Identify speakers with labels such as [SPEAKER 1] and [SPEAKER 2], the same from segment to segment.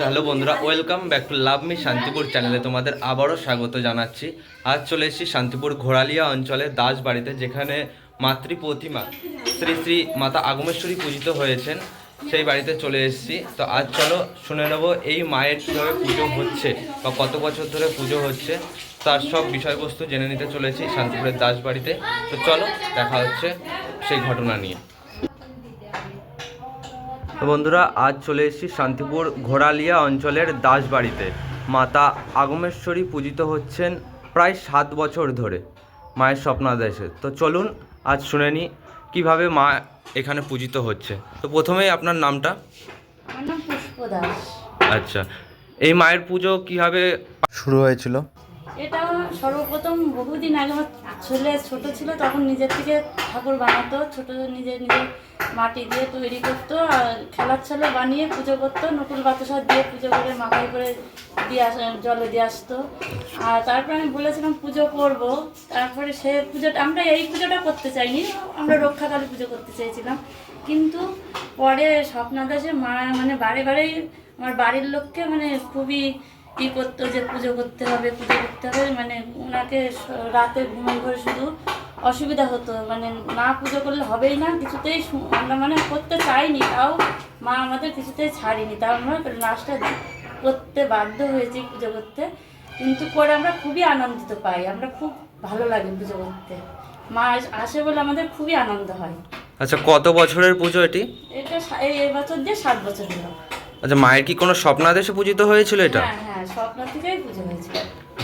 [SPEAKER 1] Hello বন্ধুরা welcome back to love me Shantipur চ্যানেলে তোমাদের আবারও স্বাগত জানাচ্ছি। আজ চলে এসেছি শান্তিপুর ঘোড়ালিয়া অঞ্চলে দাস বাড়িতে, যেখানে মাতৃ প্রতিমা শ্রী শ্রী মাতা আগমেশ্বরী পূজিত হয়েছেন। সেই বাড়িতে চলে এসেছি। তো আজ চলো শুনে নেব এই মায়ের কীভাবে পুজো হচ্ছে বা কত বছর ধরে পুজো হচ্ছে, তার সব বিষয়বস্তু জেনে নিতে চলেছি শান্তিপুরের দাস বাড়িতে। তো চলো দেখা হচ্ছে সেই ঘটনা নিয়ে। তো বন্ধুরা আজ চলে এসেছি শান্তিপুর ঘোড়ালিয়া অঞ্চলের দাসবাড়িতে। মাতা আগমেশ্বরী পূজিত হচ্ছেন প্রায় সাত বছর ধরে মায়ের স্বপ্নাদেশে। তো চলুন আজ শুনে নিই কীভাবে মা এখানে পূজিত হচ্ছে। তো প্রথমেই আপনার নামটা? আচ্ছা এই মায়ের পুজো কীভাবে শুরু হয়েছিল?
[SPEAKER 2] এটা সর্বপ্রথম বহুদিন আগে আমার ছেলে ছোট ছিল, তখন নিজের থেকে ঠাকুর বানাতো, ছোট নিজে নিজে মাটি দিয়ে তৈরি করতো, আর খেলার ছেলে বানিয়ে পুজো করতো নকুল বাতাসা দিয়ে পুজো করে মাথায় করে দিয়ে আস, জলে দিয়ে আসতো। আর তারপরে আমি বলেছিলাম পুজো করব, তারপরে সে পুজোটা, আমরা এই পুজোটা করতে চাইনি, আমরা রক্ষাকালী পুজো করতে চেয়েছিলাম। কিন্তু পরে স্বপ্নাদাসে মা মানে বারে বারেই আমার বাড়ির লোককে মানে খুবই ই করতো যে পুজো করতে হবে পুজো করতে হবে মানে ওনাকে রাতে ঘুমের ঘরে শুধু অসুবিধা হতো। মানে না পুজো করলে হবেই না কিছুতেই আমরা মানে করতে চাইনি তাও মা আমাদের কিছুতেই ছাড়িনি। তাও আমরা লাস্টে করতে বাধ্য হয়েছি পুজো করতে। কিন্তু করে আমরা খুবই আনন্দিত পাই আমরা খুব ভালো লাগে পুজো করতে। মা আসে বলে আমাদের খুবই আনন্দ হয়।
[SPEAKER 1] আচ্ছা কত বছরের পুজো এটি?
[SPEAKER 2] এটা এই এই বছর দিয়ে সাত বছর হলো।
[SPEAKER 1] আচ্ছা মায়ের কি কোনো স্বপ্নাদেশে পূজিত হয়েছিল এটা?
[SPEAKER 2] হ্যাঁ হ্যাঁ। স্বপ্ন থেকেই পুজো হয়েছে।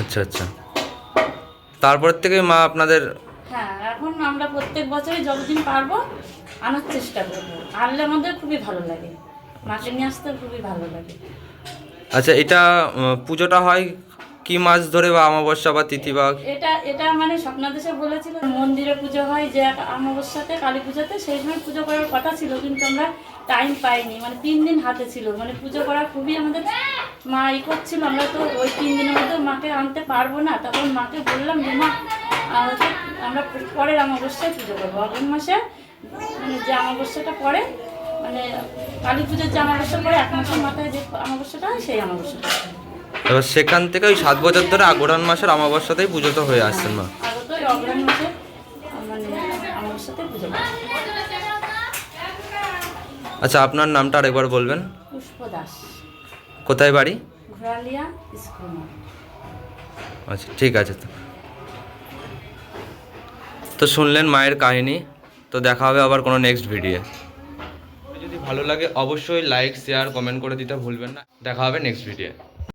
[SPEAKER 1] আচ্ছা আচ্ছা। তারপর থেকে মা আপনাদের
[SPEAKER 2] হ্যাঁ এখন আমরা প্রত্যেক বছরই যতদিন পারব আনার চেষ্টা করব। আনলে আমাদের খুবই ভালো লাগে। মাকে নিয়ে আসতে খুবই ভালো লাগে।
[SPEAKER 1] আচ্ছা এটা পুজোটা হয় কি মাস ধরে বা অমাবস্যা বা তিথি বা?
[SPEAKER 2] এটা এটা মানে স্বপ্নাদেশে বলেছিল মন্দিরে পুজো হয় যে অমাবস্যাতে কালী পুজোতে সেই সময় পুজো করার কথা ছিল কিন্তু আমরা টাইম পাইনি। মানে তিন দিন হাতে ছিল। মানে পুজো করা খুবই আমাদের মা ই করছিল আমরা তো ওই তিন দিনের মধ্যে মাকে আনতে পারব না। তখন মাকে বললাম যে মা হচ্ছে আমরা পরের অমাবস্যায় পুজো করব। অগ্রহণ মাসে মানে যে অমাবস্যাটা পরে মানে কালী পুজোর যে অমাবস্যা পড়ে এক মাসের মাথায় যে অমাবস্যাটা হয় সেই অমাবস্যাটা।
[SPEAKER 1] এবার সেখান থেকে ওই সাত বছর ধরে আগরান মাসের অমাবস্যাতেই পুজো তো হয়ে আসছেন মা।
[SPEAKER 2] মাসে মানে অমাবস্যাতে পুজো
[SPEAKER 1] আচ্ছা আপনার নামটা আরেকবার বলবেন?
[SPEAKER 2] পুষ্প দাস
[SPEAKER 1] কোথায় বাড়ি। আচ্ছা ঠিক আছে তো। তো শুনলেন মায়ের কাহিনী তো দেখা হবে আবার কোনো নেক্সট ভিডিও যদি ভালো লাগে অবশ্যই লাইক শেয়ার কমেন্ট করে দিতে ভুলবেন না। দেখা হবে নেক্সট ভিডিও